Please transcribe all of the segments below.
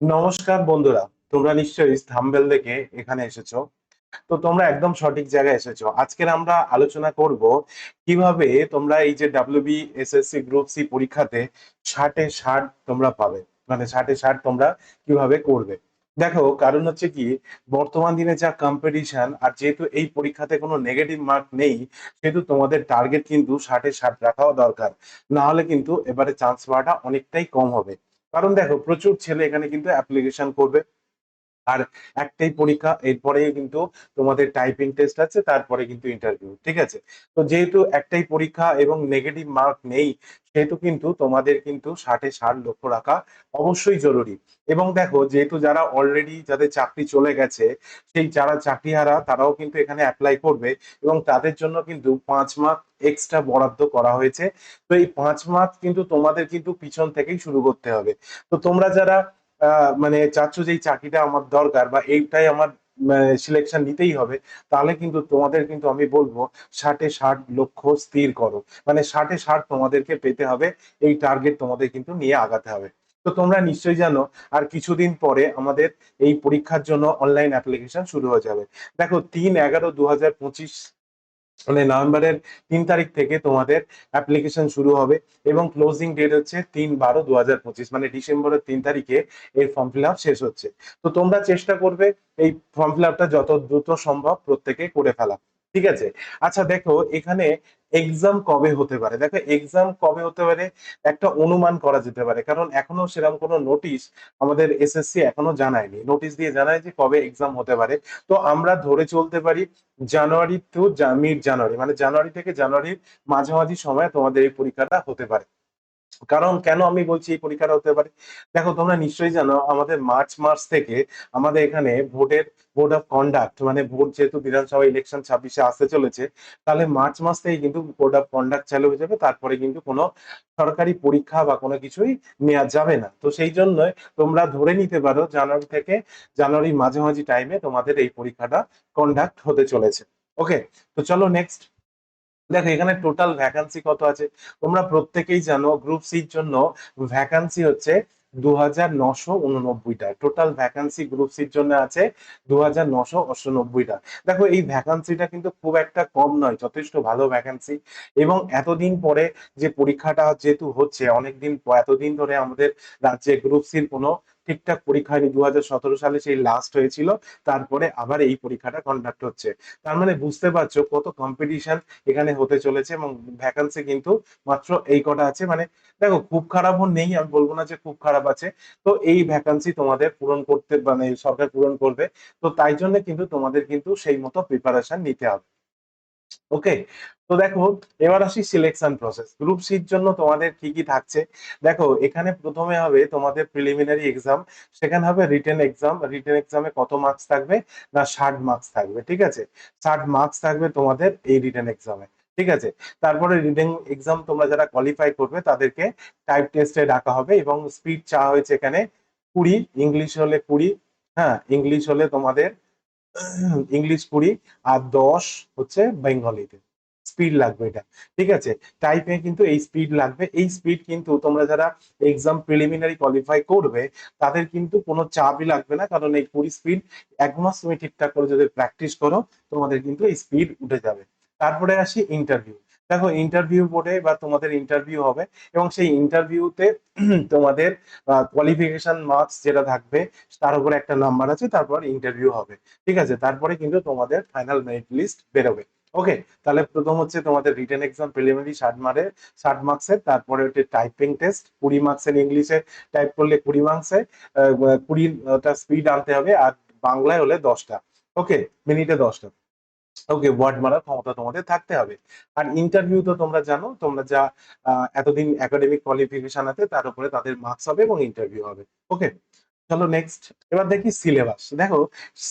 নমস্কার বন্ধুরা, তোমরা নিশ্চয়ই থাম্বেল দেখে এখানে এসেছ। তো তোমরা একদম সঠিক জায়গায় এসেছ। আজকের আমরা আলোচনা করব কীভাবে তোমরা এই যে ডাব্লিউবি এসএসসি গ্রুপ সি পরীক্ষাতে ষাটে ষাট তোমরা পাবে। মানে ষাটে ষাট তোমরা কীভাবে করবে। দেখো, কারণ হচ্ছে কি, বর্তমান দিনে যা কম্পিটিশন আর যেহেতু এই পরীক্ষাতে কোনো নেগেটিভ মার্ক নেই, সেহেতু তোমাদের টার্গেট কিন্তু ষাটে ষাট রাখাও দরকার। না হলে কিন্তু এবারে চান্স পাওয়াটা অনেকটাই কম হবে। কারণ দেখো প্রচুর ছেলে এখানে কিন্তু অ্যাপ্লিকেশন করবে। আর একটাই পরীক্ষা এরপরে কিন্তু তোমাদের টাইপিং টেস্ট আছে, তারপরে কিন্তু ইন্টারভিউ ঠিক আছে? তো যেহেতু একটাই পরীক্ষা এবং নেগেটিভ মার্ক নেই, সেহেতু কিন্তু তোমাদের কিন্তু ষাটে ষাট লক্ষ্য রাখা অবশ্যই জরুরি। এবং দেখো, যেহেতু যারা অলরেডি যাদের চাকরি চলে গেছে, সেই যারা চাকরিহারা, তারাও কিন্তু এখানে অ্যাপ্লাই করবে এবং তাদের জন্য কিন্তু পাঁচ মার্ক এক্সট্রা বরাদ্দ করা হয়েছে। তো এই পাঁচ মার্ক কিন্তু তোমাদের কিন্তু পিছন থেকেই শুরু করতে হবে। তো তোমরা যারা মানে চাচ্ছ যে এই চাকরিটা আমার দরকার বা এইটাই আমার সিলেকশন নিতেই হবে, তাহলে কিন্তু তোমাদের কিন্তু আমি বলব ষাটে ষাট লক্ষ্য স্থির করো। মানে ষাটে ষাট তোমাদেরকে পেতে হবে, এই টার্গেট তোমাদের কিন্তু নিয়ে আগাতে হবে। তো তোমরা নিশ্চয়ই জানো, আর কিছুদিন পরে আমাদের এই পরীক্ষার জন্য অনলাইন অ্যাপ্লিকেশন শুরু হয়ে যাবে। দেখো, তিন এগারো দু হাজার পঁচিশ মানে নভেম্বরের তিন তারিখ থেকে তোমাদের অ্যাপ্লিকেশন শুরু হবে এবং ক্লোজিং ডেট হচ্ছে তিন বারো দু হাজার পঁচিশ মানে ডিসেম্বরের তিন তারিখে এর ফর্ম ফিল আপ শেষ হচ্ছে। তো তোমরা চেষ্টা করবে এই ফর্ম ফিল আপটা যত দ্রুত সম্ভব প্রত্যেকে করে ফেলা। ঠিক আছে? আচ্ছা দেখো, এখানে এক্সাম কবে হতে পারে? দেখো এক্সাম কবে হতে পারে? একটা অনুমান করা যেতে পারে। কারণ এখনও সেরকম কোনো নোটিশ আমাদের এসএসসি এখনও জানায়নি। নোটিশ দিয়ে জানায় যে কবে এক্সাম হতে পারে। তো আমরা ধরে চলতে পারি জানুয়ারি টু মিড জানুয়ারি মানে জানুয়ারি থেকে জানুয়ারির মাঝামাঝি সময় তোমাদের এই পরীক্ষাটা হতে পারে। কারণ কেন আমি বলছি এই পরীক্ষাটা হতে পারে? দেখো, তোমরা নিশ্চয়ই জানো, আমাদের মার্চ মাস থেকে আমাদের এখানে ভোটের বোর্ড অফ কন্ডাক্ট মানে ভোট যেহেতু বিধানসভা ইলেকশন ছাব্বিশে আসতে চলেছে, তাহলে মার্চ মাস থেকে কিন্তু বোর্ড অফ কন্ডাক্ট চালু হয়ে যাবে। তারপরে কিন্তু কোনো সরকারি পরীক্ষা বা কোনো কিছুই নেওয়া যাবে না। তো সেই জন্যই তোমরা ধরে নিতে পারো, জানুয়ারি থেকে জানুয়ারির মাঝামাঝি টাইমে তোমাদের এই পরীক্ষাটা কন্ডাক্ট হতে চলেছে। ওকে তো চলো নেক্সট দেখো, এখানে টোটাল ভ্যাকান্সি কত আছে? তোমরা প্রত্যেকেই জানো গ্রুপ সির জন্য ভ্যাকান্সি হচ্ছে দু হাজার নশো উননব্বইটা। টোটাল ভ্যাকান্সি গ্রুপ সির জন্য আছে দু হাজার নশো অষ্টানব্বইটা। দেখো, এই ভ্যাকান্সিটা কিন্তু খুব একটা কম নয়, যথেষ্ট ভালো ভ্যাকান্সি এবং এতদিন পরে যে পরীক্ষাটা যেহেতু হচ্ছে, অনেকদিন এতদিন ধরে আমাদের রাজ্যে গ্রুপ সির কোনো ঠিকঠাক পরীক্ষা হয়নি দু হাজার সতেরো সালে সেই লাস্ট হয়েছিল, তারপরে আবার এই পরীক্ষাটা কন্ডাক্ট হচ্ছে। তার মানে বুঝতে পারছ কত কম্পিটিশন এখানে হতে চলেছে এবং ভ্যাকান্সি কিন্তু মাত্র এই কটা আছে। মানে দেখো, খুব খারাপও নেই, আমি বলব না যে খুব খারাপ আছে। তো এই ভ্যাকান্সি তোমাদের পূরণ করতে মানে সরকার পূরণ করবে। তো তাই জন্য কিন্তু তোমাদের কিন্তু সেই মতো প্রিপারেশন নিতে হবে। ওকে তো দেখো, এবার আসি সিলেকশন প্রসেস গ্রুপ সির জন্য তোমাদের কি কি থাকছে? দেখো, এখানে প্রথমে হবে তোমাদের প্রিলিমিনারি এক্সাম সেখানে হবে রিটেন এক্সাম রিটেন এক্সামে কত মার্কস থাকবে? না, ষাট মার্কস থাকবে, ঠিক আছে? ষাট মার্কস থাকবে তোমাদের এই রিটেন এক্সামে ঠিক আছে? তারপরে রিটেন এক্সাম তোমরা যারা কোয়ালিফাই করবে, তাদেরকে টাইপ টেস্টে ডাকা হবে এবং স্পিড চাওয়া হয়েছে এখানে কুড়ি ইংলিশ হলে কুড়ি হ্যাঁ? ইংলিশ হলে তোমাদের ইংলিশ পড়ি, আর দশ হচ্ছে বেঙ্গলিতে স্পিড লাগবে এটা। ঠিক আছে? টাইপে কিন্তু এই স্পিড লাগবে। এই স্পিড কিন্তু তোমরা যারা এক্সাম প্রিলিমিনারি কোয়ালিফাই করবে, তাদের কিন্তু কোনো চাপই লাগবে না, কারণ এই কুড়ি স্পিড এক মাস তুমি ঠিকঠাক করে যদি প্র্যাকটিস করো, তোমাদের কিন্তু এই স্পিড উঠে যাবে। তারপরে আসি ইন্টারভিউ দেখো ইন্টারভিউ বোর্ডে বা তোমাদের ইন্টারভিউ হবে এবং সেই ইন্টারভিউতে তোমাদের কোয়ালিফিকেশন মার্কস যেটা থাকবে তার উপরে একটা নাম্বার আছে, তারপর ইন্টারভিউ হবে। ঠিক আছে? তারপরে কিন্তু তোমাদের ফাইনাল মেরিট লিস্ট বেরোবে। ওকে তাহলে প্রথম হচ্ছে তোমাদের রিটেন এক্সাম প্রিলিমিনারি ষাট মারে ষাট মার্কসের, তারপরে হচ্ছে টাইপিং টেস্ট কুড়ি মার্কসের ইংলিশে টাইপ করলে কুড়ি মার্কসে কুড়িটা স্পিড আনতে হবে, আর বাংলায় হলে দশটা। ওকে মিনিটে দশটা। ওকে ওয়ার্ড মারার ক্ষমতা তোমাদের থাকতে হবে। আর ইন্টারভিউ তো তোমরা জানো, তোমরা যা এতদিন একাডেমিক কোয়ালিফিকেশন আছে, তার উপরে তাদের মার্কস হবে এবং ইন্টারভিউ হবে। ওকে চলো নেক্সট এবার দেখি সিলেবাস দেখো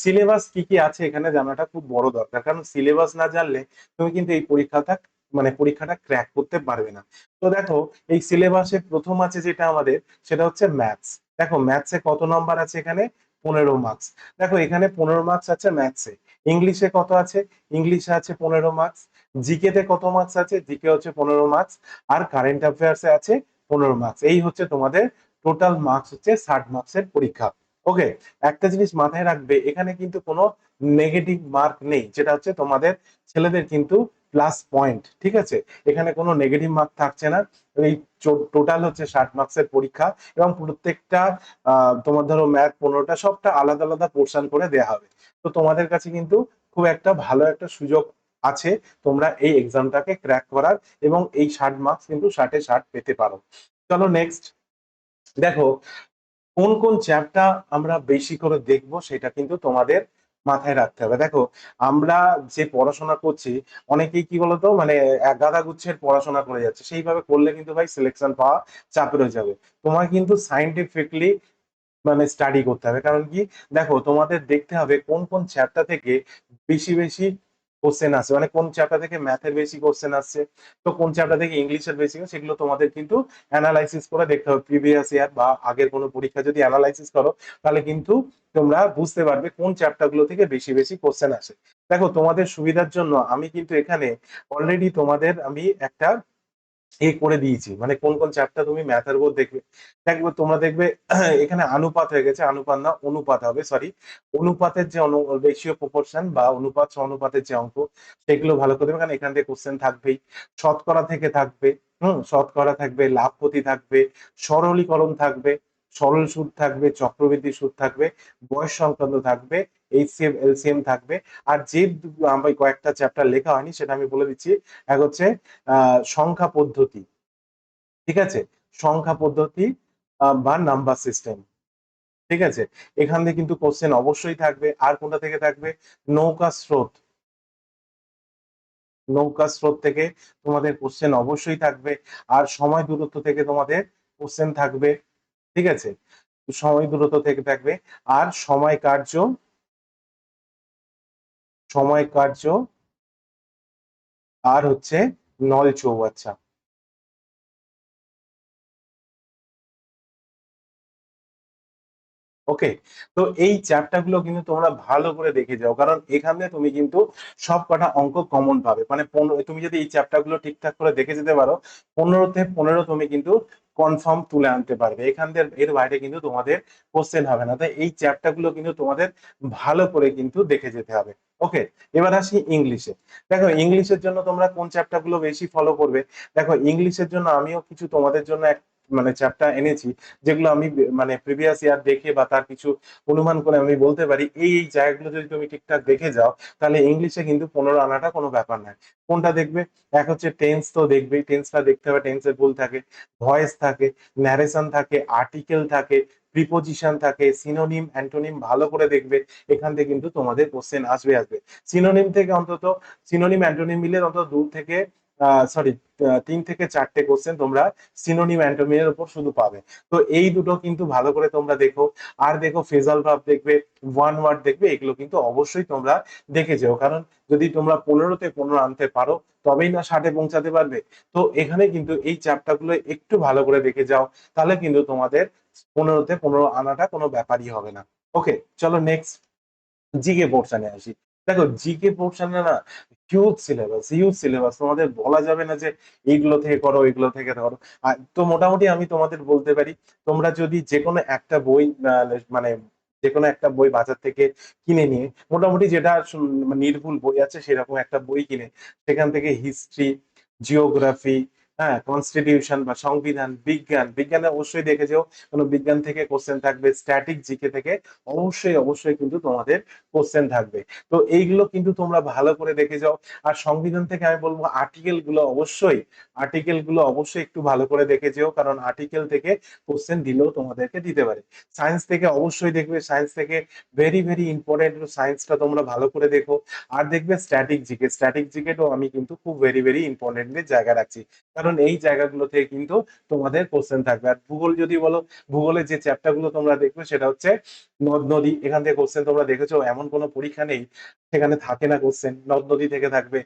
সিলেবাস কি কি আছে এখানে জানাটা খুব বড় দরকার, কারণ সিলেবাস না জানলে তুমি কিন্তু এই পরীক্ষাটা মানে পরীক্ষাটা ক্র্যাক করতে পারবে না। তো দেখো, এই সিলেবাসে প্রথম আছে যেটা আমাদের, সেটা হচ্ছে ম্যাথস দেখো ম্যাথসে কত নাম্বার আছে এখানে? পনেরো মার্কস দেখো, এখানে পনেরো মার্কস আছে ম্যাথসে ইংলিশে কত আছে? ইংলিশে আছে পনেরো মার্কস জিকে তে কত মার্কস আছে? জিকে হচ্ছে পনেরো মার্কস আর কারেন্ট অ্যাফেয়ার্সে আছে পনেরো মার্কস এই হচ্ছে তোমাদের টোটাল মার্কস হচ্ছে ষাট মার্কসের পরীক্ষা। ওকে একটা জিনিস মাথায় রাখবে, এখানে কিন্তু কোনো নেগেটিভ মার্ক নেই। যেটা হচ্ছে তোমাদের ছেলেদের কিন্তু প্লাস পয়েন্ট ঠিক আছে? এখানে কোনো নেগেটিভ মার্ক থাকছে না। এই টোটাল হচ্ছে ষাট মার্কসের পরীক্ষা এবং প্রত্যেকটা তোমার ধরো ম্যাথ পনেরোটা সবটা আলাদা আলাদা পোর্শন করে দেওয়া হবে। তো তোমাদের কাছে কিন্তু খুব একটা ভালো একটা সুযোগ আছে তোমরা এই এক্সামটাকে ক্র্যাক করার এবং এই ষাট মার্কস কিন্তু ষাটে ষাট পেতে পারো। চলো নেক্সট দেখো, কোন কোন চ্যাপটা আমরা বেশি করে দেখব সেটা কিন্তু তোমাদের মাথায় রাখতে হবে। দেখো, আমরা যে পড়াশোনা করছি, অনেকেই কি বলতো মানে গাদা গুচ্ছের পড়াশোনা করে যাচ্ছে। সেইভাবে করলে কিন্তু ভাই সিলেকশন পাওয়া চাপের হয়ে যাবে। তোমার কিন্তু সাইন্টিফিকলি মানে স্টাডি করতে হবে। কারণ কি? দেখো, তোমাদের দেখতে হবে কোন কোন চ্যাপ্টার থেকে বেশি বেশি কোশ্চেন আসছে মানে কোন চ্যাপ্টার থেকে ম্যাথের বেশি কোশ্চেন আসছে, তো কোন চ্যাপ্টার থেকে ইংলিশের বেশি সেগুলো তোমাদের কিন্তু অ্যানালাইসিস করে দেখতে হবে। প্রিভিয়াস ইয়ার বা আগের কোনো পরীক্ষা যদি অ্যানালাইসিস করো, তাহলে কিন্তু তোমরা বুঝতে পারবে কোন চ্যাপ্টারগুলো থেকে বেশি বেশি কোশ্চেন আসে। দেখো, তোমাদের সুবিধার জন্য আমি কিন্তু এখানে অলরেডি তোমাদের আমি একটা এ করে দিয়েছি। মানে কোন কোন চ্যাপ্টার তুমি ম্যাথের উপর দেখবে। দেখবে তোমরা দেখবে, এখানে অনুপাত হয়ে গেছে। অনুপাত না, অনুপাত হবে সরি অনুপাতের যে রেশিও প্রপোর্শন বা অনুপাত অনুপাতের যে অঙ্ক, সেগুলো ভালো করে দেবে কারণ এখান থেকে কোশ্চেন থাকবেই। শতকরা থেকে থাকবে, হুম, শতকরা থাকবে, লাভপতি থাকবে, সরলীকরণ থাকবে। সরল সুদ থাকবে, চক্রবৃদ্ধি সুদ থাকবে, বয়স সংক্রান্ত থাকবে এইচসিএম এলসিএম থাকবে। আর যে আমি কয়েকটা চ্যাপ্টার লেখা হয়নি, সেটা আমি বলে দিচ্ছি। এক হচ্ছে সংখ্যা পদ্ধতি। ঠিক আছে? সংখ্যা পদ্ধতি বা নাম্বার সিস্টেম ঠিক আছে? এখান থেকে কিন্তু কোশ্চেন অবশ্যই থাকবে। আর কোনটা থেকে থাকবে? নৌকা স্রোত। নৌকা স্রোত থেকে তোমাদের কোশ্চেন অবশ্যই থাকবে। আর সময় দূরত্ব থেকে তোমাদের কোশ্চেন থাকবে। ঠিক আছে? সময় দূরত্ব থেকে থাকবে। আর সময় কার্য সময় কার্য, আর হচ্ছে নল চৌবাচ্চা। ওকে, তো এই চ্যাপ্টারগুলো কিন্তু তোমরা ভালো করে দেখে যাও, কারণ এখানে তুমি কিন্তু সব কটা অঙ্ক কমন পাবে। মানে পনেরো, তুমি যদি এই চ্যাপ্টারগুলো ঠিকঠাক করে দেখে যেতে পারো, পনেরোতে পনেরো তুমি কিন্তু কনফার্ম তুলে আনতে পারবে। এখান থেকে এর বাইরে কিন্তু তোমাদের কোশ্চেন হবে না। তাই এই চ্যাপ্টারগুলো কিন্তু তোমাদের ভালো করে কিন্তু দেখে যেতে হবে। ওকে এবার আসি ইংলিশে দেখো ইংলিশের জন্য তোমরা কোন চ্যাপ্টারগুলো বেশি ফলো করবে? দেখো ইংলিশের জন্য আমিও কিছু তোমাদের জন্য এক মানে চ্যাপ্টার এনেছি, যেগুলো আমি মানে প্রিভিয়াস ইয়ার দেখে বা তার কিছু অনুমান করে আমি বলতে পারি, এই এই জায়গাগুলো যদি তুমি ঠিকঠাক দেখে যাও, তাহলে ইংলিশে কিন্তু পনেরো আনাটা কোনো ব্যাপার নয়। কোনটা দেখবে? এক হচ্ছে টেন্স তো দেখবেই টেন্সটা দেখতে হবে টেন্সের ভুল থাকে ভয়েস থাকে ন্যারেশন থাকে আর্টিকেল থাকে প্রিপোজিশন থাকে সিনোনিম অ্যান্টোনিম ভালো করে দেখবে, এখান থেকে কিন্তু তোমাদের কোশ্চেন আসবে আসবে। সিনোনিম থেকে অন্তত সিনোনিম অ্যান্টোনিম মিলে অন্তত দূর থেকে সরি তিন থেকে চারটে কোশ্চেন তোমরা সিনোনিম অ্যান্টোনিমের উপর শুধু পাবে। তো এই দুটো কিন্তু ভালো করে তোমরা দেখো। আর দেখো ফেজাল ভাব দেখবে ওয়ান ওয়ার্ড দেখবে, এগুলো কিন্তু অবশ্যই তোমরা দেখে যেও। কারণ যদি তোমরা পনেরোতে পনেরো আনতে পারো, তবেই না ষাটে পৌঁছাতে পারবে। তো এখানে কিন্তু এই চ্যাপ্টারগুলো একটু ভালো করে দেখে যাও, তাহলে কিন্তু তোমাদের পনেরোতে পনেরো আনাটা কোনো ব্যাপারই হবে না। ওকে চলো নেক্সট জিকে পোর্শনে আসি। দেখো জিকে পোর্শনে না হিউজ সিলেবাস হিউজ সিলেবাস তোমাদের বলা যাবে না যে এইগুলো থেকে করো, এইগুলো থেকে আর তো মোটামুটি আমি তোমাদের বলতে পারি, তোমরা যদি যে কোনো একটা বই মানে যে কোনো একটা বই বাজার থেকে কিনে নিয়ে, মোটামুটি যেটা মানে নির্ভুল বই আছে সেরকম একটা বই কিনে, সেখান থেকে হিস্ট্রি জিওগ্রাফি হ্যাঁ কনস্টিটিউশন বা সংবিধান, বিজ্ঞান, বিজ্ঞানে অবশ্যই দেখে যেও কোনো বিজ্ঞান থেকে কোশ্চেন থাকবে স্ট্যাটিক জিকে থেকে অবশ্যই অবশ্যই কিন্তু তোমাদের কোশ্চেন থাকবে। তো এইগুলো কিন্তু তোমরা ভালো করে দেখে যাও আর সংবিধান থেকে আমি বলব আর্টিকেলগুলো অবশ্যই আর্টিকেলগুলো অবশ্যই একটু ভালো করে দেখে যেও কারণ আর্টিকেল থেকে কোশ্চেন দিলেও তোমাদেরকে দিতে পারে। সায়েন্স থেকে অবশ্যই দেখবে সায়েন্স থেকে ভেরি ভেরি ইম্পর্টেন্ট সায়েন্সটা তোমরা ভালো করে দেখো। আর দেখবে স্ট্যাটিক জিকে স্ট্যাটিক জিকেটাও আমি কিন্তু খুব ভেরি ভেরি ইম্পর্টেন্টের জায়গা রাখছি। কারণ এই জায়গাগুলো থেকে কিন্তু তোমাদের কোশ্চেন থাকবে। আর ভূগোল যদি বলো, ভূগোলের যে চ্যাপ্টারগুলো তোমরা দেখবে, সেটা হচ্ছে নদ নদী। এখান থেকে কোশ্চেন তোমরা দেখেছ, এমন কোনো পরীক্ষা নেই, সেখানে থাকে না কোশ্চেন নদ নদী থেকে থাকবে,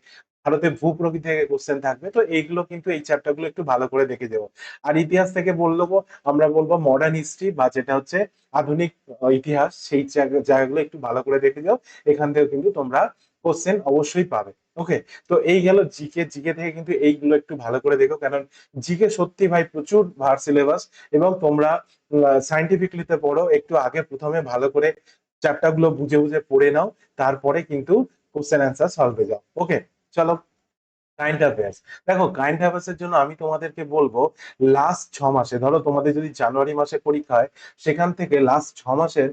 ভারতে ভূপ্রকৃতি থেকে কোশ্চেন থাকবে। তো এইগুলো কিন্তু এই চ্যাপ্টারগুলো একটু ভালো করে দেখে দেবো আর ইতিহাস থেকে বলব আমরা বলব মডার্ন হিস্ট্রি বা যেটা হচ্ছে আধুনিক ইতিহাস, সেই জায়গাগুলো একটু ভালো করে দেখে যাও। এখান থেকে কিন্তু তোমরা কোশ্চেন অবশ্যই পাবে। ওকে তো এই গেল জিকে জিকে থেকে কিন্তু এইগুলো একটু ভালো করে দেখো, কারণ জিকে সত্যি ভাই প্রচুর ভার সিলেবাস এবং তোমরা সাইন্টিফিকলিতে পড়ো, একটু আগে প্রথমে ভালো করে চ্যাপ্টারগুলো বুঝে বুঝে পড়ে নাও, তারপরে কিন্তু কোশ্চেন অ্যান্সার সলভে যাও। ওকে চলো কারেন্ট অ্যাফেয়ার্স দেখো কারেন্ট অ্যাফেয়ার্স এর জন্য আমি তোমাদেরকে বলব লাস্ট ছ মাসে, ধরো তোমাদের যদি জানুয়ারি মাসে পরীক্ষা হয়, সেখান থেকে লাস্ট ছ মাসের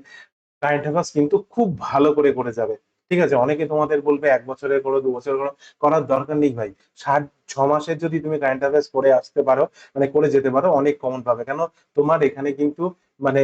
কারেন্ট অ্যাফেয়ার্স কিন্তু খুব ভালো করে করে যাবে। ঠিক আছে, অনেকে তোমাদের বলবে এক বছরের করো, দু বছরের করো, করার দরকার নেই ভাই। ষাট, ছ মাসের যদি তুমি কারেন্ট অ্যাফেয়ার্স করে আসতে পারো মানে করে যেতে পারো, অনেক কমন পাবে। কেন? তোমার এখানে কিন্তু মানে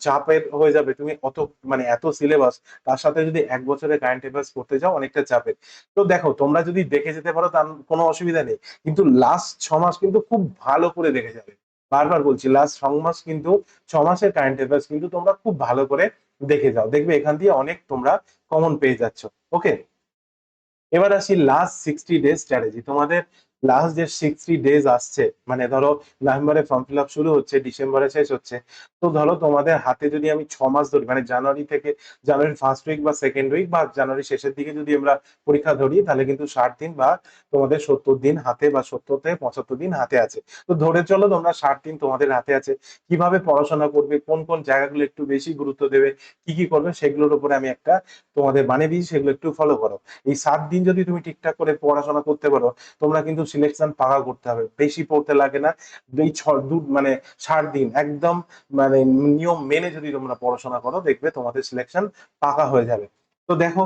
চাপের হয়ে যাবে। তুমি অত মানে এত সিলেবাস তার সাথে যদি এক বছরের কারেন্ট অ্যাফেয়ার্স করতে যাও অনেকটা চাপের। তো দেখো, তোমরা যদি দেখে যেতে পারো, তার কোনো অসুবিধা নেই। কিন্তু লাস্ট ছ মাস কিন্তু খুব ভালো করে দেখে যাবে। বারবার বলছি লাস্ট ছ মাস কিন্তু, ছ মাসের কারেন্ট অ্যাফেয়ার্স কিন্তু তোমরা খুব ভালো করে দেখে যাও। দেখবে এখান দিয়ে অনেক তোমরা কমন পেয়ে যাচ্ছ। ওকে এবার আসি লাস্ট সিক্সটি ডেজ স্ট্র্যাটেজি তোমাদের লাস্ট যে সিক্সটি ডেজ আসছে মানে ধরো নভেম্বরে ফর্ম ফিল আপ শুরু হচ্ছে, ডিসেম্বরে শেষ হচ্ছে, তো ধরো তোমাদের হাতে যদি আমি ছ মাস ধরি মানে জানুয়ারি থেকে, জানুয়ারি ফার্স্ট উইক বা সেকেন্ড উইক বা জানুয়ারি শেষের দিকে যদি আমরা পরীক্ষা ধরি, তাহলে কিন্তু ষাট দিন বা তোমাদের সত্তর দিন হাতে বা সত্তর থেকে পঁচাত্তর দিন হাতে আছে। তো ধরে চলো তোমরা ষাট দিন তোমাদের হাতে আছে, কীভাবে পড়াশোনা করবে, কোন কোন জায়গাগুলো একটু বেশি গুরুত্ব দেবে, কি কি করবে, সেগুলোর উপরে আমি একটা তোমাদের বানিয়ে দিয়েছি সেগুলো একটু ফলো করো। এই সাত দিন যদি তুমি ঠিকঠাক করে পড়াশোনা করতে পারো, তোমরা কিন্তু সিলেকশন পাকা করতে হবে। বেশি পড়তে লাগে না। এই ছ, দু মানে সাত দিন একদম মানে নিয়ম মেনে যদি তোমরা পড়াশোনা করো, দেখবে তোমাদের সিলেকশন পাকা হয়ে যাবে। তো দেখো,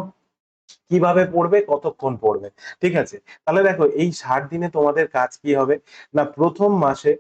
কীভাবে পড়বে, কতক্ষণ পড়বে, ঠিক আছে? তাহলে দেখো, এই ষাট দিনে তোমাদের কাজ কি হবে? না, প্রথম মাসে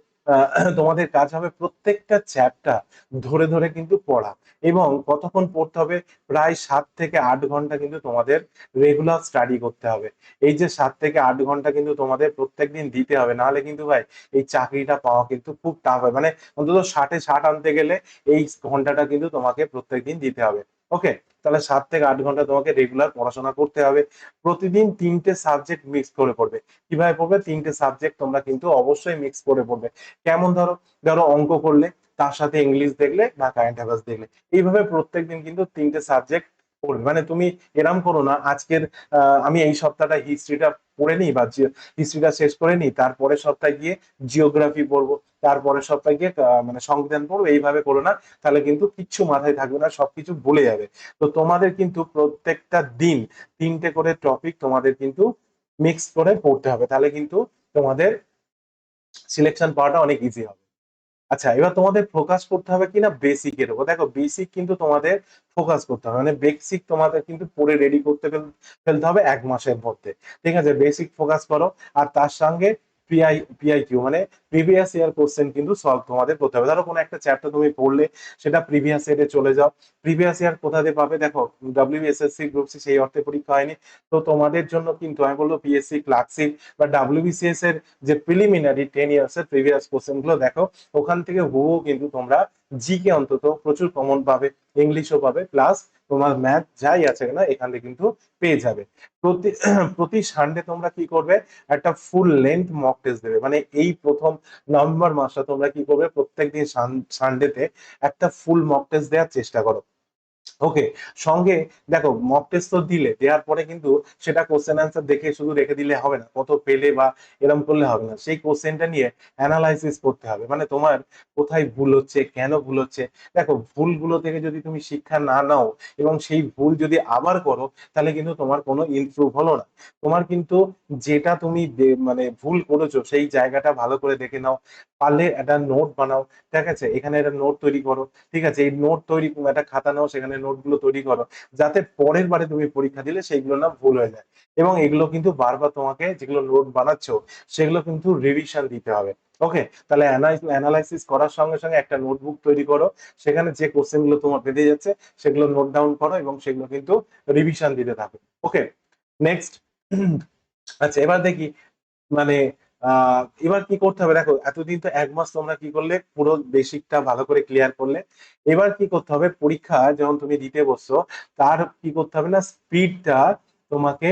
তোমাদের কাজ হবে প্রত্যেকটা চ্যাপ্টার ধরে ধরে কিন্তু পড়া এবং কতক্ষণ পড়তে হবে? প্রায় সাত থেকে আট ঘণ্টা কিন্তু তোমাদের রেগুলার স্টাডি করতে হবে। এই যে সাত থেকে আট ঘণ্টা কিন্তু তোমাদের প্রত্যেক দিন দিতে হবে, নাহলে কিন্তু ভাই এই চাকরিটা পাওয়া কিন্তু খুব টাফ হয়। মানে অন্তত ষাটে ষাট আনতে গেলে এই ঘন্টাটা কিন্তু তোমাকে প্রত্যেক দিন দিতে হবে। ওকে তাহলে সাত থেকে আট ঘণ্টা তোমাকে রেগুলার পড়াশোনা করতে হবে। প্রতিদিন তিনটে সাবজেক্ট মিক্স করে পড়বে। কীভাবে পড়বে? তিনটে সাবজেক্ট তোমরা কিন্তু অবশ্যই মিক্স করে পড়বে। কেমন ধরো ধরো অঙ্ক করলে, তার সাথে ইংলিশ দেখলে বা কারেন্ট অ্যাফেয়ার্স দেখলে। এইভাবে প্রত্যেকদিন কিন্তু তিনটে সাবজেক্ট পড়বে মানে তুমি এরম করো না, আজকের আমি এই সপ্তাহটা হিস্ট্রিটা পড়ে নিই বা হিস্ট্রিটা শেষ করে নিই, তারপরের সপ্তাহে গিয়ে জিওগ্রাফি পড়ব, তারপরের সপ্তাহে গিয়ে মানে সংবিধান পড়ব, এইভাবে করো না, তাহলে কিন্তু কিচ্ছু মাথায় থাকবে না, সবকিছু ভুলে যাবে। তো তোমাদের কিন্তু প্রত্যেকটা দিন তিনটে করে টপিক তোমাদের কিন্তু মিক্স করে পড়তে হবে, তাহলে কিন্তু তোমাদের সিলেকশন পাওয়াটা অনেক ইজি হবে। আচ্ছা এবার তোমাদের ফোকাস করতে হবে কিনা বেসিকের উপর। দেখো বেসিক কিন্তু তোমাদের ফোকাস করতে হবে। মানে বেসিক তোমাদের কিন্তু পড়ে রেডি করতে ফেল- ফেলতে হবে এক মাসের মধ্যে। ঠিক আছে? বেসিক ফোকাস করো। আর তার সঙ্গে পিআই পিআই কিউ মানে প্রিভিয়াস ইয়ার কোশ্চেন কিন্তু সলভ তোমাদের করতে হবে। ধরো কোনো একটা চ্যাপ্টার তুমি পড়লে, সেটা প্রিভিয়াস ইয়ারে চলে যাও। প্রিভিয়াস ইয়ার কোথা দিয়ে পাবে? দেখো ডাব্লিউবিএসএসসি গ্রুপ সি সেই অর্থে পরীক্ষা হয়নি। তো তোমাদের জন্য কিন্তু আমি বলব পিএসসি ক্লার্কশিপ বা ডাব্লিউবিসিএস এর যে প্রিলিমিনারি টেন ইয়ার্স এর প্রিভিয়াস কোশ্চেনগুলো, দেখো, ওখান থেকে হুবহু কিন্তু তোমরা জিকে অন্তত প্রচুর কমন পাবে ইংলিশও পাবে প্লাস তোমার ম্যাথ যাই আছে না এখান কিন্তু পেয়ে যাবে। প্রতি প্রতি সানডে তোমরা কি করবে? একটা ফুল লেন্থ মক টেস্ট দেবে। মানে এই প্রথম নভেম্বর মাসটা তোমরা কি করবে? প্রত্যেকদিন সানডেতে একটা ফুল মক টেস্ট দেওয়ার চেষ্টা করো। ওকে সঙ্গে দেখো মক টেস্ট তো দিলে, দেওয়ার পরে কিন্তু সেটা কোশ্চেন অ্যান্সার দেখে শুধু রেখে দিলে হবে না, কত পেলে বা এরম করলে হবে না। সেই কোশ্চেনটা নিয়ে অ্যানালাইসিস করতে হবে। মানে তোমার কোথায় ভুল হচ্ছে, কেন ভুল হচ্ছে? দেখো, ভুলগুলো থেকে যদি তুমি শিক্ষা না নাও এবং সেই ভুল যদি আবার করো, তাহলে কিন্তু তোমার কোনো ইমপ্রুভ হলো না। তোমার কিন্তু যেটা তুমি মানে ভুল করেছ, সেই জায়গাটা ভালো করে দেখে নাও। পারলে একটা নোট বানাও। ঠিক আছে? এখানে একটা নোট তৈরি করো। ঠিক আছে? এই নোট তৈরি, একটা খাতা নাও, সেখানে নোটগুলো তৈরি করো, যাতে পরের বারে তুমি পরীক্ষা দিলে সেইগুলো না ভুল হয়ে যায়। এবং এগুলো কিন্তু বারবার তোমাকে যেগুলো নোট বানাচ্ছো, সেগুলো কিন্তু রিভিশন দিতে হবে। ওকে তাহলে অ্যানালাইসিস করার সঙ্গে সঙ্গে একটা নোটবুক তৈরি করো, সেখানে যে কোশ্চেনগুলো তোমার বেঁধে যাচ্ছে, সেগুলো নোট ডাউন করো এবং সেগুলো কিন্তু রিভিশন দিতে থাকো। ওকে নেক্সট আচ্ছা এবার দেখি মানে এবার কি করতে হবে? দেখো, এতদিন তো এক মাস তোমরা কি করলে? পুরো বেসিকটা ভালো করে ক্লিয়ার করলে। এবার কি করতে হবে? পরীক্ষা যখন তুমি দিতে বসছো, তার কি করতে হবে না? স্পিডটা তোমাকে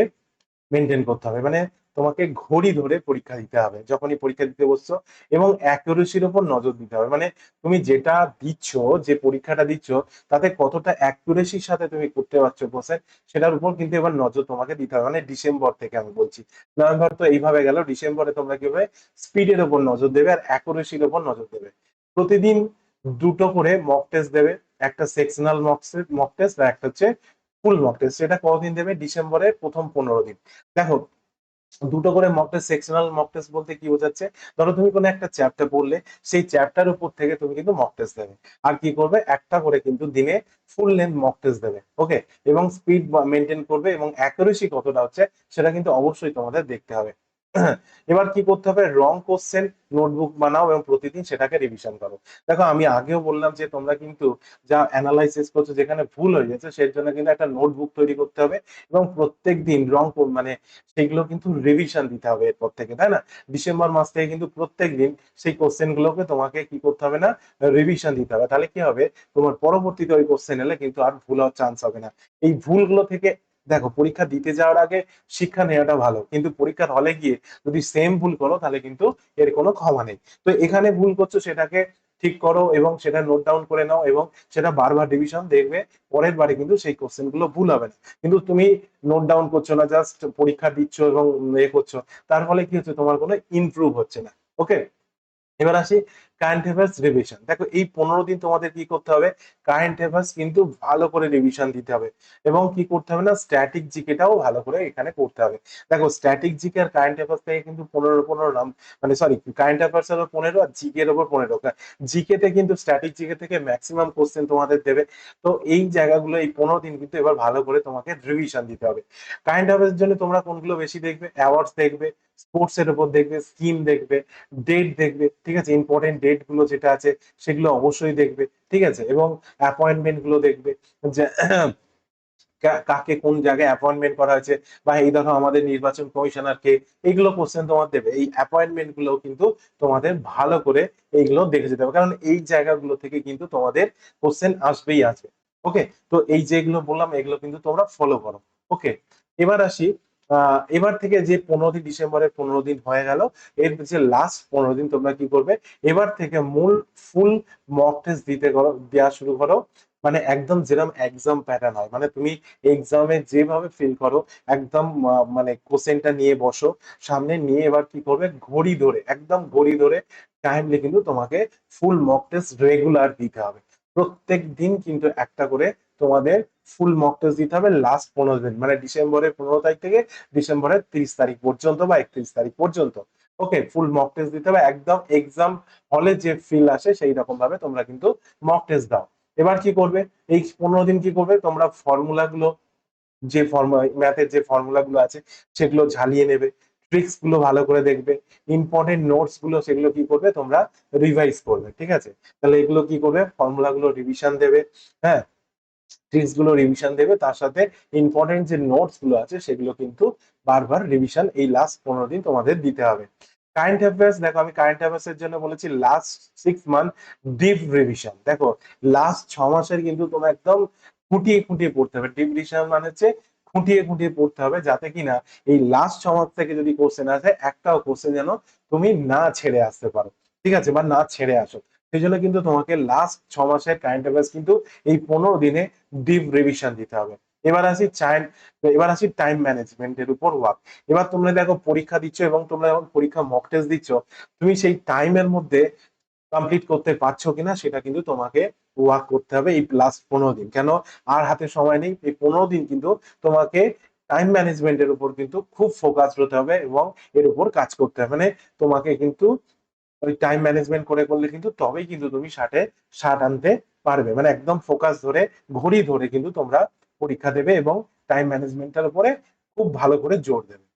মেনটেন করতে হবে। মানে তোমাকে ঘড়ি ধরে পরীক্ষা দিতে হবে, যখনই পরীক্ষা দিতে বসছো এবং অ্যাকুরেসির উপর নজর দিতে হবে। মানে তুমি যেটা দিচ্ছ, যে পরীক্ষাটা দিচ্ছ, তাতে কতটা অ্যাকুরেসির সাথে তুমি করতে পারছ কোশ্চেন সেটার উপর কিন্তু এবার নজর তোমাকে দিতে হবে। মানে ডিসেম্বর থেকে আমি বলছি। নভেম্বর তো এইভাবে গেল, ডিসেম্বরে তোমরা কীভাবে স্পিডের উপর নজর দেবে আর অ্যাকুরেসির উপর নজর দেবে। প্রতিদিন দুটো করে মক টেস্ট দেবে, একটা সেকশনাল মক টেস্ট আর একটা হচ্ছে ফুল মক টেস্ট সেটা কতদিন দেবে? ডিসেম্বরের প্রথম পনেরো দিন। দেখো দুটো করে mock test sectional mock test বলতে কি বোঝাচ্ছে? ধরো তুমি কোনো একটা চ্যাপ্টার পড়লে, সেই চ্যাপ্টার উপর থেকে তুমি কিন্তু মক টেস্ট দেবে। আর কি করবে? একটা করে কিন্তু দিনে ফুল লেন্থ মক টেস্ট দেবে ওকে এবং স্পিড মেনটেন করবে এবং অ্যাকুরেসি কতটা হচ্ছে, সেটা কিন্তু অবশ্যই তোমাদের দেখতে হবে। এবার কি করতে হবে? রং কোশ্চেন, নোটবুক বানাও এবং প্রতিদিন সেটাকে রিভিশন করো। দেখো, আমি আগেও বললাম যে তোমরা কিন্তু যা অ্যানালাইসিস করছ যেখানে ভুল হয়ে গেছে, সেই জন্য কিন্তু একটা নোটবুক তৈরি করতে হবে এবং প্রত্যেক দিন রং মানে সেগুলো কিন্তু রিভিশন দিতে হবে এরপর থেকে, তাই না? ডিসেম্বর মাস থেকে কিন্তু প্রত্যেক দিন সেই কোশ্চেন গুলোকে তোমাকে কি করতে হবে না? রিভিশন দিতে হবে। তাহলে কি হবে? তোমার পরবর্তীতে ওই কোশ্চেন এলে কিন্তু আর ভুল হওয়ার চান্স হবে না। এই ভুলগুলো থেকে দেখো, পরীক্ষা দিতে যাওয়ার আগে শিক্ষা নেওয়াটা ভালো, কিন্তু পরীক্ষার হলে গিয়ে যদি সেম ভুল করো, তাহলে কিন্তু এর কোনো ক্ষমা নেই। তো এখানে ভুল করছ, সেটাকে ঠিক করো এবং সেটা নোট ডাউন করে নাও এবং সেটা বারবার রিভিশন দেখবে, পরের বারে কিন্তু সেই কোশ্চেনগুলো ভুল হবে না। কিন্তু তুমি নোট ডাউন করছ না জাস্ট পরীক্ষা দিচ্ছ এবং এ করছ, তার ফলে কি হচ্ছে, তোমার কোনো ইমপ্রুভ হচ্ছে না। ওকে এবার আসি কারেন্ট অ্যাফেয়ার্স রিভিশন দেখো, এই পনেরো দিন তোমাদের কি করতে হবে? কারেন্ট অ্যাফেয়ার্স কিন্তু ভালো করে রিভিশন দিতে হবে। এবং কি করতে হবে না? স্ট্যাটিক জিকেটাও ভালো করে এখানে করতে হবে। দেখো স্ট্যাটিক জিকে আর কারেন্ট অ্যাফেয়ার্স থেকে কিন্তু পনেরো পনেরো নাম মানে সরি কারেন্ট অ্যাফেয়ার্স এর পনেরো আর উপর পনেরো। তে কিন্তু স্ট্যাটিক জিকে থেকে ম্যাক্সিমাম কোশ্চেন তোমাদের দেবে। তো এই জায়গাগুলো, এই পনেরো দিন কিন্তু এবার ভালো করে তোমাকে রিভিশন দিতে হবে। কারেন্ট অ্যাফেয়ার্স জন্য তোমরা কোনগুলো বেশি দেখবে? অ্যাওয়ার্ডস দেখবে স্পোর্টস এর উপর দেখবে স্কিম দেখবে ডেট দেখবে, ঠিক আছে? ইম্পর্টেন্ট ডেটগুলো যেটা আছে সেগুলো অবশ্যই দেখবে, ঠিক আছে? এবং অ্যাপয়েন্টমেন্টগুলো দেখবে যে কাকে কোন জায়গায় অ্যাপয়েন্টমেন্ট করা হয়েছে বা এই ধরো আমাদের নির্বাচন কমিশনার কে, এইগুলো কোশ্চেন তোমার দেবে। এই অ্যাপয়েন্টমেন্টগুলো কিন্তু তোমাদের ভালো করে এইগুলো দেখে যেতে হবে। কারণ এই জায়গাগুলো থেকে কিন্তু তোমাদের কোশ্চেন আসবেই আছে ওকে তো এই যেগুলো বললাম, এগুলো কিন্তু তোমরা ফলো করো। ওকে এবার আসি এবার থেকে যে পনেরো দিন ডিসেম্বরের পনেরো দিন হয়ে গেল, এর যে লাস্ট পনেরো দিন তোমরা কি করবে? এবার থেকে মূল ফুল মক টেস্ট দিতে করো দেওয়া শুরু করো। মানে একদম যেরকম এক্সাম প্যাটার্ন হয়। মানে তুমি এক্সামে যেভাবে ফিল করো, একদম মানে কোশ্চেনটা নিয়ে বসো। সামনে নিয়ে এবার কি করবে? ঘড়ি ধরে, একদম ঘড়ি ধরে টাইমলি কিন্তু তোমাকে ফুল মক টেস্ট রেগুলার দিতে হবে। প্রত্যেক দিন কিন্তু একটা করে তোমাদের ফুল মক টেস্ট দিতে হবে লাস্ট পনেরো দিন মানে ডিসেম্বরের পনেরো তারিখ থেকে ডিসেম্বরের তিরিশ তারিখ পর্যন্ত বা একত্রিশ তারিখ পর্যন্ত। ওকে ফুল মক টেস্ট দিতে হবে, একদম এক্সাম হলে যে ফিল আসে সেই রকম ভাবে তোমরা কিন্তু মক টেস্ট দাও। এবার কি করবে? এই পনেরো দিন কি করবে? তোমরা ফর্মুলা গুলো, যে ফর্মুলা ম্যাথের যে ফর্মুলা গুলো আছে সেগুলো ঝালিয়ে নেবে ট্রিক্সগুলো ভালো করে দেখবে ইম্পর্টেন্ট নোটসগুলো সেগুলো কি করবে? তোমরা রিভাইজ করবে, ঠিক আছে? তাহলে এগুলো কি করবে? ফর্মুলা গুলো রিভিশন দেবে হ্যাঁ? ট্রিক্সগুলো রিভিশন দেবে, তার সাথে ইম্পর্টেন্ট যে নোটসগুলো আছে, সেগুলো কিন্তু বারবার রিভিশন এই লাস্ট পনেরো দিন তোমাদের দিতে হবে। কারেন্ট অ্যাফেয়ার্স দেখো আমি কারেন্ট অ্যাফেয়ার্স এর জন্য বলেছি last six month deep revision দেখো লাস্ট ছ মাসের কিন্তু তোমার একদম খুঁটিয়ে খুঁটিয়ে পড়তে হবে। ডিপ রিভিশন মানে হচ্ছে খুঁটিয়ে খুঁটিয়ে পড়তে হবে যাতে কিনা এই লাস্ট ছ মাস থেকে যদি কোশ্চেন আসে, একটাও কোশ্চেন যেন তুমি না ছেড়ে আসতে পারো। ঠিক আছে? বা না ছেড়ে আসো। সেই জন্য কিন্তু তোমাকে লাস্ট ছ মাসের কারেন্ট অ্যাফেয়ার্স কিন্তু এই পনেরো দিনে ডিপ রিভিশন দিতে হবে। এবার আসি চাইল্ড এবার আসি টাইম ম্যানেজমেন্টের উপর ওয়ার্ক এবার তোমরা দেখো পরীক্ষা দিচ্ছ এবং তোমরা যখন পরীক্ষা মক টেস্ট দিচ্ছ, তুমি সেই টাইমের মধ্যে কমপ্লিট করতে পারছ কিনা সেটা কিন্তু তোমাকে ওয়ার্ক করতে হবে এই লাস্ট পনেরো দিন। কেন? আর হাতে সময় নেই। এই পনেরো দিন কিন্তু তোমাকে টাইম ম্যানেজমেন্টের উপর কিন্তু খুব ফোকাস হতে হবে এবং এর উপর কাজ করতে হবে। মানে তোমাকে কিন্তু ওই টাইম ম্যানেজমেন্ট করে করলে কিন্তু তবেই কিন্তু তুমি ষাটে ষাট আনতে পারবে। মানে একদম ফোকাস ধরে, ঘড়ি ধরে কিন্তু তোমরা পরীক্ষা দেবে এবং টাইম ম্যানেজমেন্টের উপরে খুব ভালো করে জোর দেবে।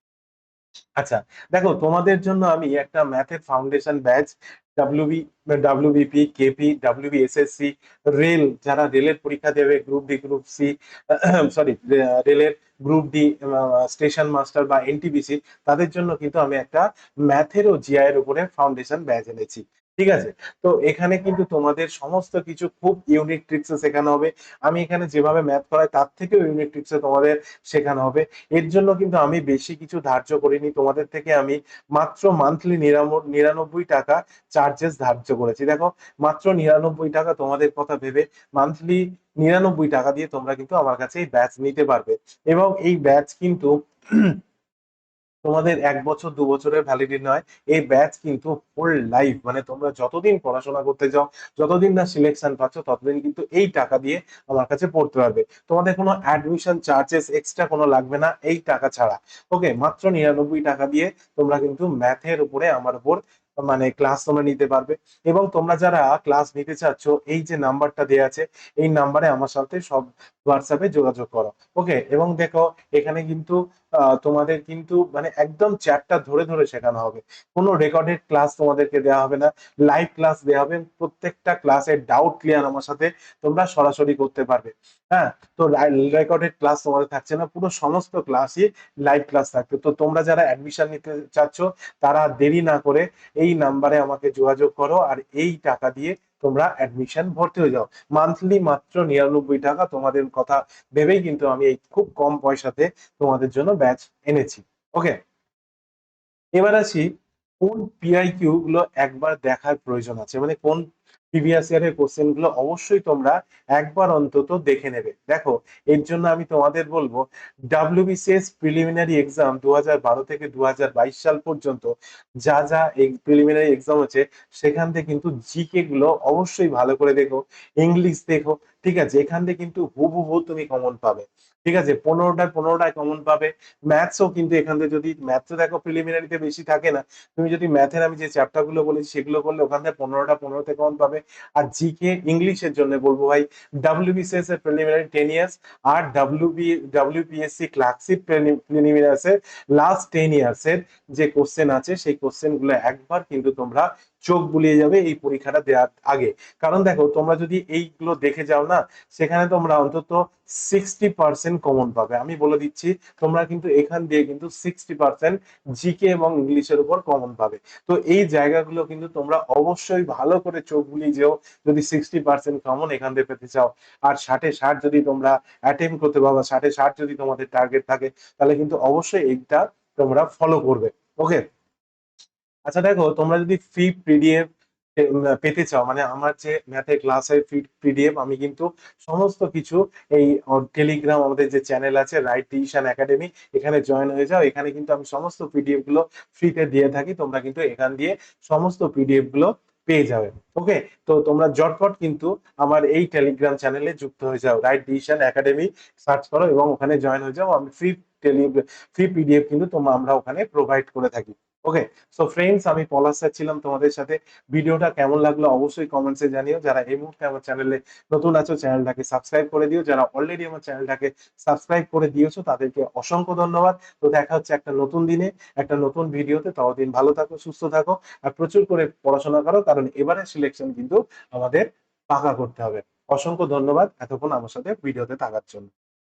আচ্ছা দেখো তোমাদের জন্য আমি একটা ম্যাথের foundation batch WB WBP KP WBSSC rail যারা রেলের পরীক্ষা দেবে group D group C sorry রেলের গ্রুপ ডি স্টেশন মাস্টার বা এনটিবিসি তাদের জন্য কিন্তু আমি একটা ম্যাথের ও জিআই এর উপরে ফাউন্ডেশন ব্যাচ এনেছি। ঠিক আছে? তো এখানে কিন্তু তোমাদের সমস্ত কিছু খুব ইউনিক ট্রিক্সে শেখানো হবে। আমি এখানে যেভাবে ম্যাথ করাই, তার থেকেও ইউনিক ট্রিক্সে তোমাদের শেখানো হবে। এর জন্য কিন্তু আমি বেশি কিছু ধার্য করিনি। তোমাদের থেকে আমি মাত্র মান্থলি নিরানব্বই টাকা চার্জেস ধার্য করেছি। দেখো, মাত্র নিরানব্বই টাকা তোমাদের কথা ভেবে মান্থলি নিরানব্বই টাকা দিয়ে তোমরা কিন্তু আমার কাছে এই ব্যাচ নিতে পারবে। এবং এই ব্যাচ কিন্তু তোমাদের এক বছর, দু বছরের ভ্যালিডিটি নয়, এই ব্যাচ কিন্তু ফুল লাইফ মানে তোমরা যতদিন পড়াশোনা করতে যাও, যতদিন না সিলেকশন পাচ্ছ, ততদিন কিন্তু এই টাকা দিয়ে আমার কাছে পড়তে পারবে। তোমাদের কোনো অ্যাডমিশন চার্জেস এক্সট্রা কোনো লাগবে না, এই টাকা ছাড়া। ওকে মাত্র নিরানব্বই টাকা দিয়ে তোমরা কিন্তু ম্যাথের উপরে আমার উপর মানে ক্লাস তোমরা নিতে পারবে। এবং তোমরা যারা ক্লাস নিতে চাচ্ছ, এই যে নাম্বারটা দেওয়া আছে, এই নাম্বারে আমার সাথে সব হোয়াটসঅ্যাপে যোগাযোগ করো। ওকে এবং দেখো, এখানে কিন্তু তোমাদের কিন্তু মানে একদম চ্যাপ্টার ধরে ধরে শেখানো হবে। কোনো রেকর্ডেড ক্লাস তোমাদেরকে দেওয়া হবে না। লাইভ ক্লাস দেওয়া হবে। প্রত্যেকটা ক্লাসের ডাউট ক্লিয়ার আমার সাথে তোমরা সরাসরি করতে পারবে। হ্যাঁ তো রেকর্ডেড ক্লাস তোমাদের থাকছে না, পুরো সমস্ত ক্লাসই লাইভ ক্লাস থাকবে। তো তোমরা যারা অ্যাডমিশন নিতে চাচ্ছ, তারা দেরি না করে এই নাম্বারে আমাকে যোগাযোগ করো আর এই টাকা দিয়ে তোমরা অ্যাডমিশন ভর্তি হয়ে যাও। মান্থলি মাত্র নিরানব্বই টাকা তোমাদের কথা ভেবেই কিন্তু আমি এই খুব কম পয়সাতে তোমাদের জন্য ব্যাচ এনেছি। ওকে এবার আসি কোন পিআইকিউ গুলো একবার দেখার প্রয়োজন আছে? মানে কোন প্রিভিয়াস ইয়ারের কোশ্চেনগুলো অবশ্যই তোমরা একবার অন্তত দেখে নেবে। দেখো, এর জন্য আমি তোমাদের বলব ডাব্লিউবিসিএস প্রিলিমিনারি এক্সাম দু থেকে দু হাজার বাইশ সাল পর্যন্ত যা যা প্রিলিমিনারি এক্সাম আছে সেখান থেকে কিন্তু জিকে গুলো অবশ্যই ভালো করে দেখো ইংলিশ দেখো, ঠিক আছে? এখান থেকে কিন্তু হুবহু তুমি কমন পাবে। ঠিক আছে? পনেরোটায় পনেরোটায় কমন পাবে। ম্যাথসও কিন্তু এখান থেকে যদি ম্যাথসও দেখো প্রিলিমিনারিতে বেশি থাকে না। তুমি যদি ম্যাথের আমি যে চ্যাপ্টারগুলো বলেছি, সেগুলো করলে ওখান থেকে পনেরোটা পনেরোতে কমন পাবে। আর জিকে ইংলিশের জন্য বলব ভাই ডাব্লিউ ডাব্লিউবিসিএস এর প্রিলিমিনারি টেন ইয়ার্স আর W B WB WPSC clerkship preliminaries এর লাস্ট টেন ইয়ার্স এর যে কোশ্চেন আছে, সেই কোশ্চেনগুলো একবার কিন্তু তোমরা চোখ বুলিয়ে যাবে এই পরীক্ষাটা দেওয়ার আগে। কারণ দেখো, তোমরা যদি এইগুলো দেখে যাও না, সেখানে তোমরা অন্তত সিক্সটি পার্সেন্ট কমন পাবে। আমি বলে দিচ্ছি, তোমরা কিন্তু এখান দিয়ে কিন্তু সিক্সটি পার্সেন্ট জিকে এবং ইংলিশের উপর কমন পাবে। তো এই জায়গাগুলো কিন্তু তোমরা অবশ্যই ভালো করে চোখ বুলিয়ে যেও, যদি সিক্সটি পার্সেন্ট কমন এখান থেকে পেতে চাও। আর ষাটে ষাট যদি তোমরা অ্যাটেম্প করতে পারো ষাটে ষাট যদি তোমাদের টার্গেট থাকে, তাহলে কিন্তু অবশ্যই এইটা তোমরা ফলো করবে। ওকে আচ্ছা দেখো, তোমরা যদি ফ্রি পিডিএফ পেতে চাও মানে আমার যে ম্যাথের ক্লাসের পিডিএফ আমি কিন্তু সমস্ত কিছু এই টেলিগ্রাম আমাদের যে চ্যানেল আছে রাইট টিউশন একাডেমি এখানে জয়েন হয়ে যাও। এখানে কিন্তু আমি সমস্ত পিডিএফগুলো ফ্রিতে দিয়ে থাকি। তোমরা কিন্তু এখান দিয়ে সমস্ত পিডিএফগুলো পেয়ে যাবে। ওকে তো তোমরা জটপট কিন্তু আমার এই টেলিগ্রাম চ্যানেলে যুক্ত হয়ে যাও। রাইট ডিসিশন একাডেমি সার্চ করো এবং ওখানে জয়েন হয়ে যাও। আমি ফ্রি টেলি ফ্রি পিডিএফ কিন্তু তোমরা, আমরা ওখানে প্রোভাইড করে থাকি। ওকে সো ফ্রেন্ডস আমি পলাশ স্যার ছিলাম তোমাদের সাথে। ভিডিওটা কেমন লাগল অবশ্যই কমেন্টসে জানিও। যারা এই মুহূর্তে আমার চ্যানেলে নতুন আছো চ্যানেলটাকে সাবস্ক্রাইব করে দিও। যারা অলরেডি আমার চ্যানেলটাকে সাবস্ক্রাইব করে দিয়েছ, তাদেরকে অসংখ্য ধন্যবাদ। তো দেখা হচ্ছে একটা নতুন দিনে, একটা নতুন ভিডিওতে। ততদিন ভালো থাকো, সুস্থ থাকো, আর প্রচুর করে পড়াশোনা করো, কারণ এবারে সিলেকশন কিন্তু আমাদের পাকা করতে হবে। অসংখ্য ধন্যবাদ এতক্ষণ আমার সাথে ভিডিওতে থাকার জন্য।